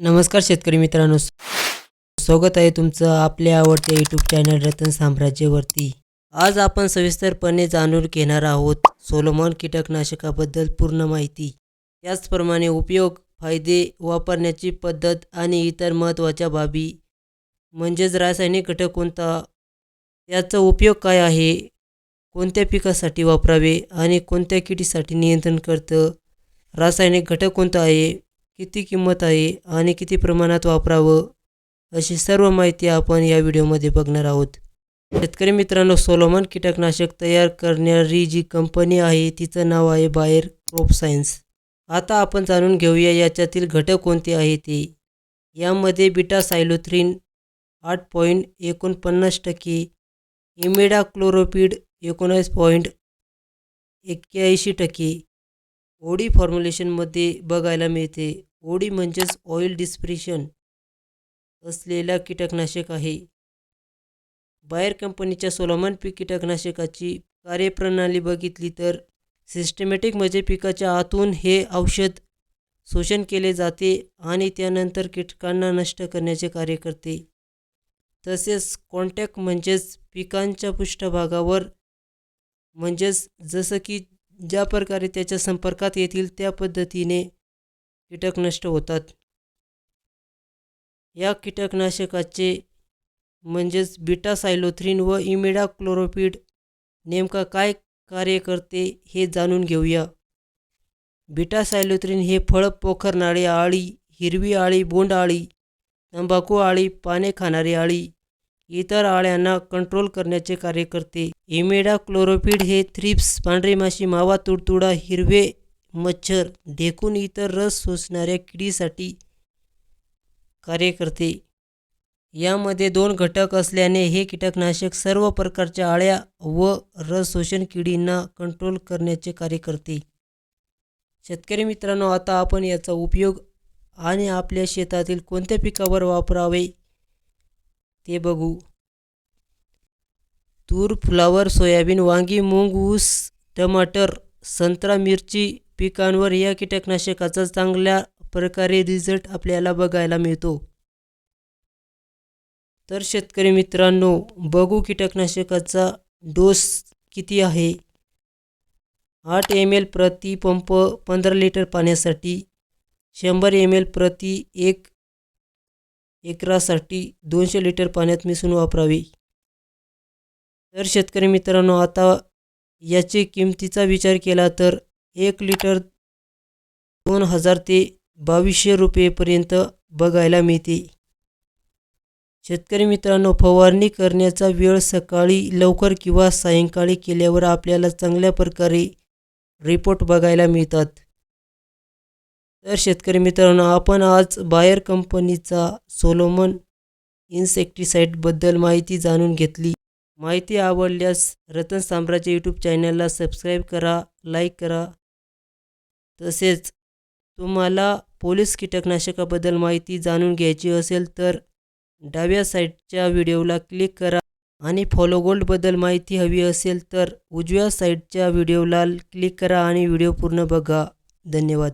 नमस्कार शेतकरी मित्रांनो. स्वागत आहे तुमचं आपल्या आवडत्या यूट्यूब चॅनल रतन साम्राज्यवरती. आज आपण सविस्तरपणे जाणून घेणार आहोत सोलोमॉन कीटकनाशकाबद्दल पूर्ण माहिती. त्याचप्रमाणे उपयोग फायदे वापरण्याची पद्धत आणि इतर महत्त्वाच्या बाबी म्हणजेच रासायनिक घटक कोणता त्याचा उपयोग काय आहे कोणत्या पिकासाठी वापरावे आणि कोणत्या किडीसाठी नियंत्रण करतं रासायनिक घटक कोणता आहे किती किंमत आहे आणि किती प्रमाणात वापरावं अशी सर्व माहिती आपण या व्हिडिओमध्ये बघणार आहोत. शेतकरी मित्रांनो सोलोमन कीटकनाशक तयार करणारी जी कंपनी आहे तिचं नाव आहे बायर क्रॉप सायन्स. आता आपण जाणून घेऊया याच्यातील घटक कोणते आहे ते. यामध्ये बिटा सायलोथ्रिन आठ पॉईंट एकोणपन्नास टक्के इमेडा क्लोरोपिड एकोणावीस पॉईंट एक्क्याऐंशी टक्के. ओडी फॉर्म्युलेशनमध्ये बघायला मिळते. ओडी म्हणजेच ऑइल डिस्प्रेशन असलेला कीटकनाशक आहे. बायर कंपनीच्या सोलोमन पीक कीटकनाशकाची कार्यप्रणाली बघितली तर सिस्टमॅटिक म्हणजे पिकाच्या आतून हे औषध शोषण केले जाते आणि त्यानंतर कीटकांना नष्ट करण्याचे कार्य करते. तसेच कॉन्टॅक्ट म्हणजेच पिकांच्या पृष्ठभागावर म्हणजेच जसं की ज्या प्रकारे त्याच्या संपर्कात येतील त्या पद्धतीने कीटक नष्ट होतात. या कीटकनाशकाचे म्हणजेच बीटा सायलोथ्रिन व इमिडा क्लोरोपीड नेमका काय कार्य करते हे जाणून घेऊया. बीटा सायलोथ्रीन हे फळ पोखरणारी आळी हिरवी आळी बोंड आळी तंबाखू आळी पाने खाणारी आळी इतर आळ्यांना कंट्रोल करण्याचे कार्य करते. इमेडा क्लोरोपीड हे थ्रिप्स पांढरी माशी मावा तुडतुडा हिरवे मच्छर ढेकून इतर रस शोषणाऱ्या किडीसाठी कार्य करते यामध्ये दोन घटक असल्याने हे कीटकनाशक सर्व प्रकारच्या आळ्या व रस शोषण किडींना कंट्रोल करण्याचे कार्य करते शेतकरी मित्रांनो आता आपण याचा उपयोग आणि आपल्या शेतातील कोणत्या पिकावर वापरावे ते बघू. तूर फ्लावर सोयाबीन वांगी मूग ऊस टमाटर संत्रा मिरची पिकांवर या कीटकनाशकाचा चांगल्या प्रकारे रिझल्ट आपल्याला बघायला मिळतो. तर शेतकरी मित्रांनो बघू कीटकनाशकाचा डोस किती आहे? आठ एम एल प्रति पंप पंधरा लिटर पाण्यासाठी शंभर एम एल प्रति एक एकरासाठी दोनशे लिटर पाण्यात मिसळून वापरावे. तर शेतकरी मित्रांनो आता याची किमतीचा विचार केला तर एक लिटर दोन हजार ते बावीसशे रुपयेपर्यंत बघायला मिळते. शेतकरी मित्रांनो फवारणी करण्याचा वेळ सकाळी लवकर किंवा सायंकाळी केल्यावर आपल्याला चांगल्या प्रकारे रिपोर्ट बघायला मिळतात. तर शेतकरी मित्रांनो आपण आज बायर कंपनीचा सोलोमन इन्सेक्टिसाईडबद्दल माहिती जाणून घेतली. माहिती आवडल्यास रतन साम्राज्य यूट्यूब चॅनलला सबस्क्राईब करा लाईक करा. तसेच तुम्हाला पोलीस कीटकनाशकाबद्दल माहिती जाणून घ्यायची असेल तर डाव्या साईडच्या व्हिडिओला क्लिक करा आणि फॉलो गोल्डबद्दल माहिती हवी असेल तर उजव्या साईडच्या व्हिडिओला क्लिक करा आणि व्हिडिओ पूर्ण बघा. धन्यवाद.